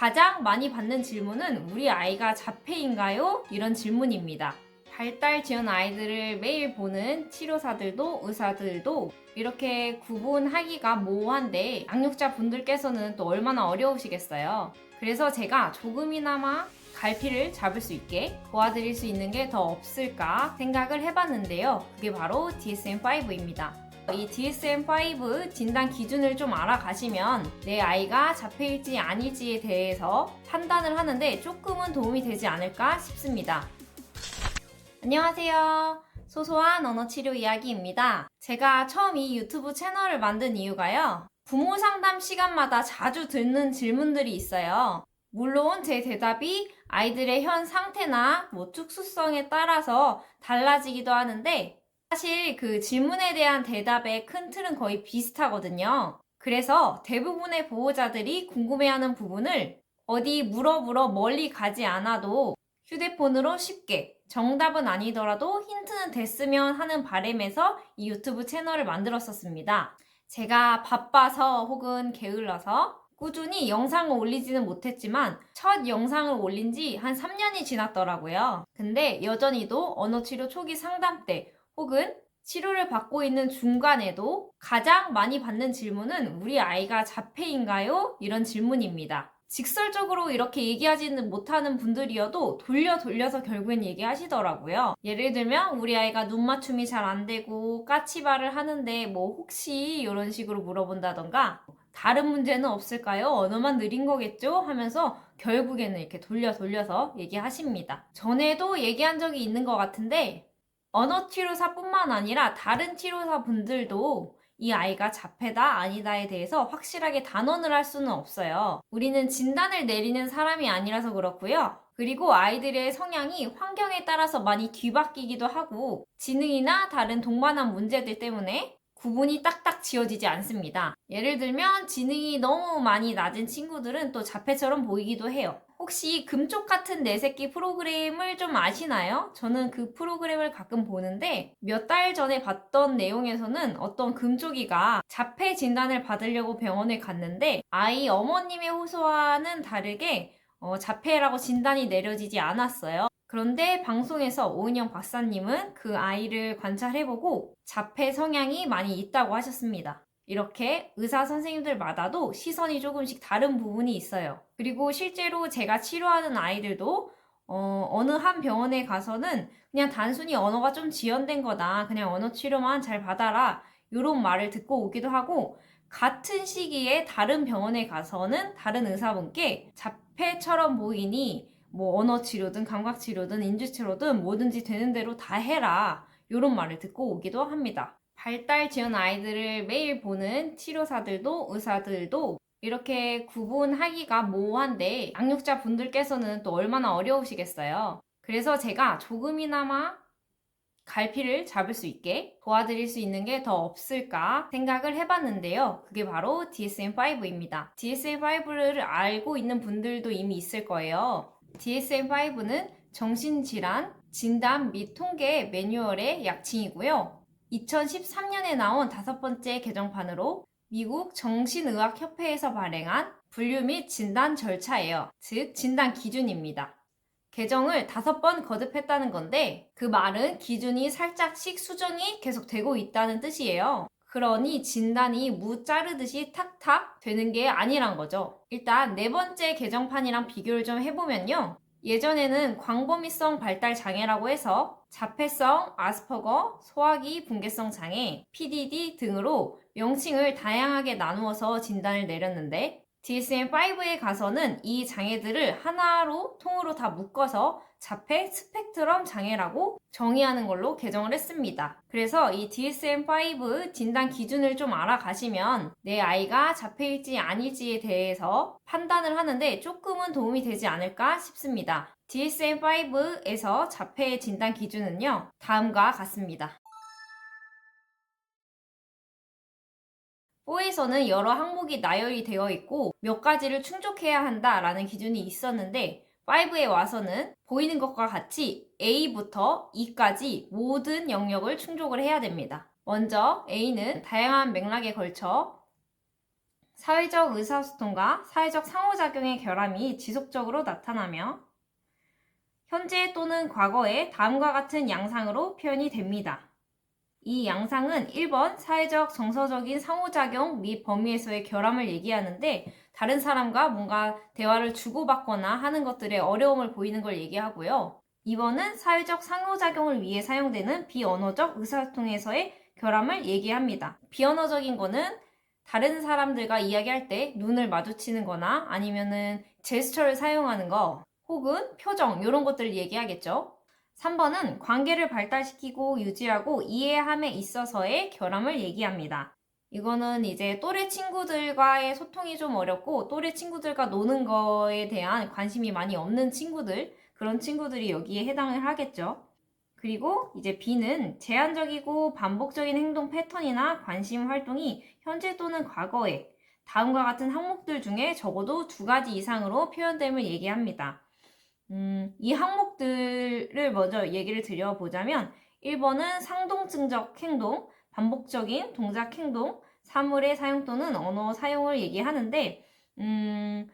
가장 많이 받는 질문은 우리 아이가 자폐인가요? 이런 질문입니다. 발달 지연 아이들을 매일 보는 치료사들도 의사들도 이렇게 구분하기가 모호한데 양육자 분들께서는 또 얼마나 어려우시겠어요. 그래서 제가 조금이나마 갈피를 잡을 수 있게 도와드릴 수 있는 게 더 없을까 생각을 해봤는데요. 그게 바로 DSM-5입니다. 이 DSM-5 진단 기준을 좀 알아가시면 내 아이가 자폐일지 아닐지에 대해서 판단을 하는데 조금은 도움이 되지 않을까 싶습니다. 안녕하세요. 소소한 언어 치료 이야기입니다. 제가 처음 이 유튜브 채널을 만든 이유가요. 부모 상담 시간마다 자주 듣는 질문들이 있어요. 물론 제 대답이 아이들의 현 상태나 뭐 특수성에 따라서 달라지기도 하는데 사실 그 질문에 대한 대답의 큰 틀은 거의 비슷하거든요. 그래서 대부분의 보호자들이 궁금해하는 부분을 어디 물어 물어 멀리 가지 않아도 휴대폰으로 쉽게 정답은 아니더라도 힌트는 됐으면 하는 바람에서 이 유튜브 채널을 만들었었습니다. 제가 바빠서 혹은 게을러서 꾸준히 영상을 올리지는 못했지만 첫 영상을 올린 지 한 3년이 지났더라고요. 근데 여전히도 언어치료 초기 상담 때 혹은 치료를 받고 있는 중간에도 가장 많이 받는 질문은 우리 아이가 자폐인가요? 이런 질문입니다. 직설적으로 이렇게 얘기하지는 못하는 분들이어도 돌려 돌려서 결국엔 얘기하시더라고요. 예를 들면 우리 아이가 눈 맞춤이 잘 안 되고 까치발을 하는데 뭐 혹시 이런 식으로 물어본다던가 다른 문제는 없을까요? 언어만 느린 거겠죠? 하면서 결국에는 이렇게 돌려 돌려서 얘기하십니다. 전에도 얘기한 적이 있는 것 같은데 언어 치료사뿐만 아니라 다른 치료사 분들도 이 아이가 자폐다 아니다에 대해서 확실하게 단언을 할 수는 없어요. 우리는 진단을 내리는 사람이 아니라서 그렇고요. 그리고 아이들의 성향이 환경에 따라서 많이 뒤바뀌기도 하고 지능이나 다른 동반한 문제들 때문에 구분이 딱딱 지어지지 않습니다. 예를 들면 지능이 너무 많이 낮은 친구들은 또 자폐처럼 보이기도 해요. 혹시 금쪽 같은 내 새끼 프로그램을 좀 아시나요? 저는 그 프로그램을 가끔 보는데 몇 달 전에 봤던 내용에서는 어떤 금쪽이가 자폐 진단을 받으려고 병원에 갔는데 아이 어머님의 호소와는 다르게 어, 자폐라고 진단이 내려지지 않았어요. 그런데 방송에서 오은영 박사님은 그 아이를 관찰해보고 자폐 성향이 많이 있다고 하셨습니다. 이렇게 의사 선생님들마다도 시선이 조금씩 다른 부분이 있어요. 그리고 실제로 제가 치료하는 아이들도 어, 느한 병원에 가서는 그냥 단순히 언어가 좀 지연된 거다. 그냥 언어 치료만 잘 받아라. 이런 말을 듣고 오기도 하고 같은 시기에 다른 병원에 가서는 다른 의사분께 자폐처럼 보이니 뭐 언어 치료든 감각 치료든 인지 치료든 뭐든지 되는 대로 다 해라. 이런 말을 듣고 오기도 합니다. 발달 지연 아이들을 매일 보는 치료사들도 의사들도 이렇게 구분하기가 모호한데 양육자 분들께서는 또 얼마나 어려우시겠어요. 그래서 제가 조금이나마 갈피를 잡을 수 있게 도와드릴 수 있는 게 더 없을까 생각을 해봤는데요. 그게 바로 DSM-5입니다. DSM-5를 알고 있는 분들도 이미 있을 거예요. DSM-5는 정신질환 진단 및 통계 매뉴얼의 약칭이고요. 2013년에 나온 다섯 번째 개정판으로 미국 정신의학협회에서 발행한 분류 및 진단 절차예요. 즉, 진단 기준입니다. 개정을 다섯 번 거듭했다는 건데 그 말은 기준이 살짝씩 수정이 계속 되고 있다는 뜻이에요. 그러니 진단이 무 자르듯이 탁탁 되는 게 아니란 거죠. 일단 네 번째 개정판이랑 비교를 좀 해보면요. 예전에는 광범위성 발달 장애라고 해서 자폐성, 아스퍼거, 소화기 붕괴성 장애, PDD 등으로 명칭을 다양하게 나누어서 진단을 내렸는데 DSM-5에 가서는 이 장애들을 하나로 통으로 다 묶어서 자폐 스펙트럼 장애라고 정의하는 걸로 개정을 했습니다. 그래서 이 DSM-5 진단 기준을 좀 알아가시면 내 아이가 자폐일지 아닐지에 대해서 판단을 하는데 조금은 도움이 되지 않을까 싶습니다. DSM-5에서 자폐 진단 기준은요, 다음과 같습니다. 4에서는 여러 항목이 나열이 되어 있고 몇 가지를 충족해야 한다라는 기준이 있었는데 5에 와서는 보이는 것과 같이 A부터 E까지 모든 영역을 충족을 해야 됩니다. 먼저 A는 다양한 맥락에 걸쳐 사회적 의사소통과 사회적 상호작용의 결함이 지속적으로 나타나며 현재 또는 과거에 다음과 같은 양상으로 표현이 됩니다. 이 양상은 1번 사회적 정서적인 상호작용 및 범위에서의 결함을 얘기하는데 다른 사람과 뭔가 대화를 주고받거나 하는 것들의 어려움을 보이는 걸 얘기하고요. 2번은 사회적 상호작용을 위해 사용되는 비언어적 의사소통에서의 결함을 얘기합니다. 비언어적인 거는 다른 사람들과 이야기할 때 눈을 마주치는 거나 아니면은 제스처를 사용하는 거 혹은 표정 이런 것들을 얘기하겠죠. 3번은 관계를 발달시키고 유지하고 이해함에 있어서의 결함을 얘기합니다. 이거는 이제 또래 친구들과의 소통이 좀 어렵고 또래 친구들과 노는 거에 대한 관심이 많이 없는 친구들 그런 친구들이 여기에 해당을 하겠죠. 그리고 이제 B는 제한적이고 반복적인 행동 패턴이나 관심 활동이 현재 또는 과거에 다음과 같은 항목들 중에 적어도 두 가지 이상으로 표현됨을 얘기합니다. 음, 이 항목들을 먼저 얘기를 드려보자면 1번은 상동증적 행동, 반복적인 동작 행동, 사물의 사용 또는 언어 사용을 얘기하는데 음,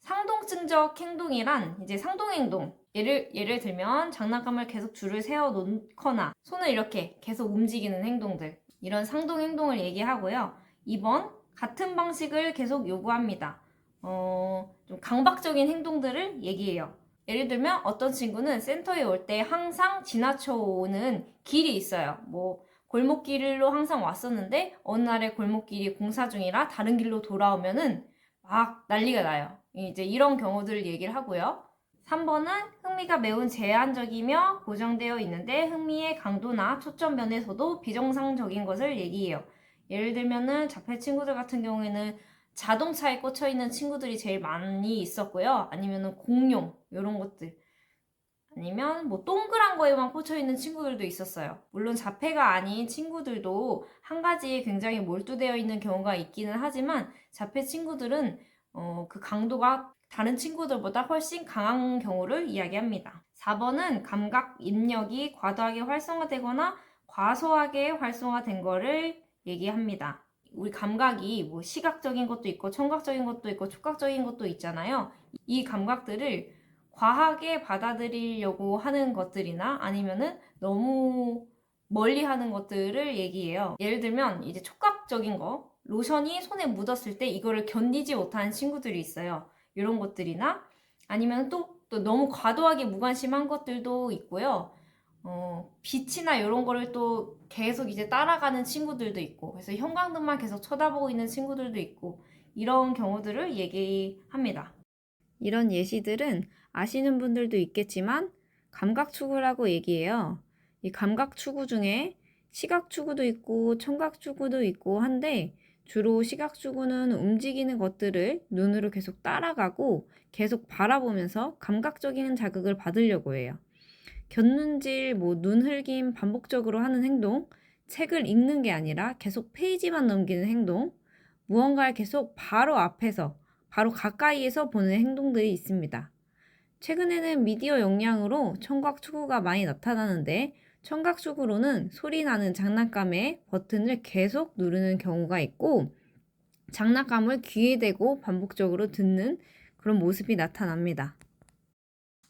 상동증적 행동이란 이제 상동행동 예를, 예를 들면 장난감을 계속 줄을 세워 놓거나 손을 이렇게 계속 움직이는 행동들 이런 상동행동을 얘기하고요. 2번 같은 방식을 계속 요구합니다. 어, 좀 강박적인 행동들을 얘기해요 예를 들면 어떤 친구는 센터에 올 때 항상 지나쳐 오는 길이 있어요 뭐 골목길로 항상 왔었는데 어느 날에 골목길이 공사 중이라 다른 길로 돌아오면은 막 난리가 나요. 이제 이런 경우들을 얘기를 하고요. 3번은 흥미가 매우 제한적이며 고정되어 있는데 흥미의 강도나 초점 면에서도 비정상적인 것을 얘기해요. 예를 들면은 자폐 친구들 같은 경우에는 자동차에 꽂혀 있는 친구들이 제일 많이 있었고요. 아니면은 공룡 이런 것들. 아니면 뭐 동그란 거에만 꽂혀 있는 친구들도 있었어요. 물론 자폐가 아닌 친구들도 한 가지에 굉장히 몰두되어 있는 경우가 있기는 하지만 자폐 친구들은 어, 그 강도가 다른 친구들보다 훨씬 강한 경우를 이야기합니다. 4번은 감각 입력이 과도하게 활성화되거나 과소하게 활성화된 거를 얘기합니다. 우리 감각이 뭐 시각적인 것도 있고 청각적인 것도 있고 촉각적인 것도 있잖아요. 이 감각들을 과하게 받아들이려고 하는 것들이나 아니면은 너무 멀리 하는 것들을 얘기해요. 예를 들면 이제 촉각적인 거, 로션이 손에 묻었을 때 이거를 견디지 못하는 친구들이 있어요. 이런 것들이나 아니면 또, 또 너무 과도하게 무관심한 것들도 있고요. 어, 빛이나 이런 거를 또 계속 이제 따라가는 친구들도 있고, 그래서 형광등만 계속 쳐다보고 있는 친구들도 있고, 이런 경우들을 얘기합니다. 이런 예시들은 아시는 분들도 있겠지만 감각 추구라고 얘기해요. 이 감각 추구 중에 시각 추구도 있고 청각 추구도 있고 한데 주로 시각 추구는 움직이는 것들을 눈으로 계속 따라가고 계속 바라보면서 감각적인 자극을 받으려고 해요. 곁눈질, 뭐 눈 흘김 반복적으로 하는 행동, 책을 읽는 게 아니라 계속 페이지만 넘기는 행동, 무언가를 계속 바로 앞에서, 바로 가까이에서 보는 행동들이 있습니다. 최근에는 미디어 역량으로 청각 추구가 많이 나타나는데 청각 추구로는 소리 나는 장난감의 버튼을 계속 누르는 경우가 있고 장난감을 귀에 대고 반복적으로 듣는 그런 모습이 나타납니다.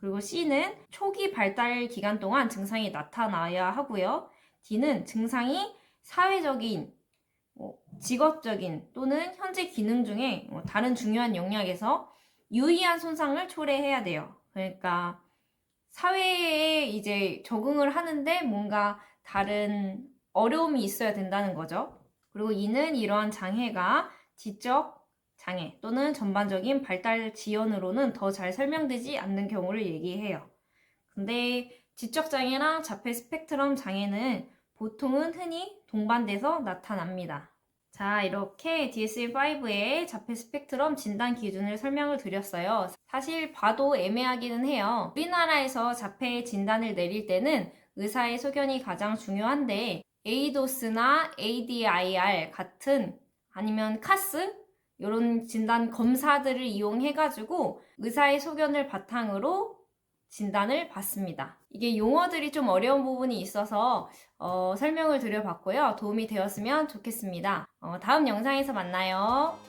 그리고 C는 초기 발달 기간 동안 증상이 나타나야 하고요. D는 증상이 사회적인, 뭐 직업적인 또는 현재 기능 중에 뭐 다른 중요한 영역에서 유의한 손상을 초래해야 돼요. 그러니까 사회에 이제 적응을 하는데 뭔가 다른 어려움이 있어야 된다는 거죠. 그리고 이는 이러한 장애가 지적 장애 또는 전반적인 발달 지연으로는 더 잘 설명되지 않는 경우를 얘기해요. 근데 지적 장애랑 자폐 스펙트럼 장애는 보통은 흔히 동반돼서 나타납니다. 자, 이렇게 DSM-5의 자폐 스펙트럼 진단 기준을 설명을 드렸어요. 사실 봐도 애매하기는 해요. 우리나라에서 자폐 진단을 내릴 때는 의사의 소견이 가장 중요한데 에이도스나 ADIR 같은 아니면 카스 이런 진단 검사들을 이용해 가지고 의사의 소견을 바탕으로 진단을 받습니다. 이게 용어들이 좀 어려운 부분이 있어서 어, 설명을 드려봤고요. 도움이 되었으면 좋겠습니다. 어, 다음 영상에서 만나요.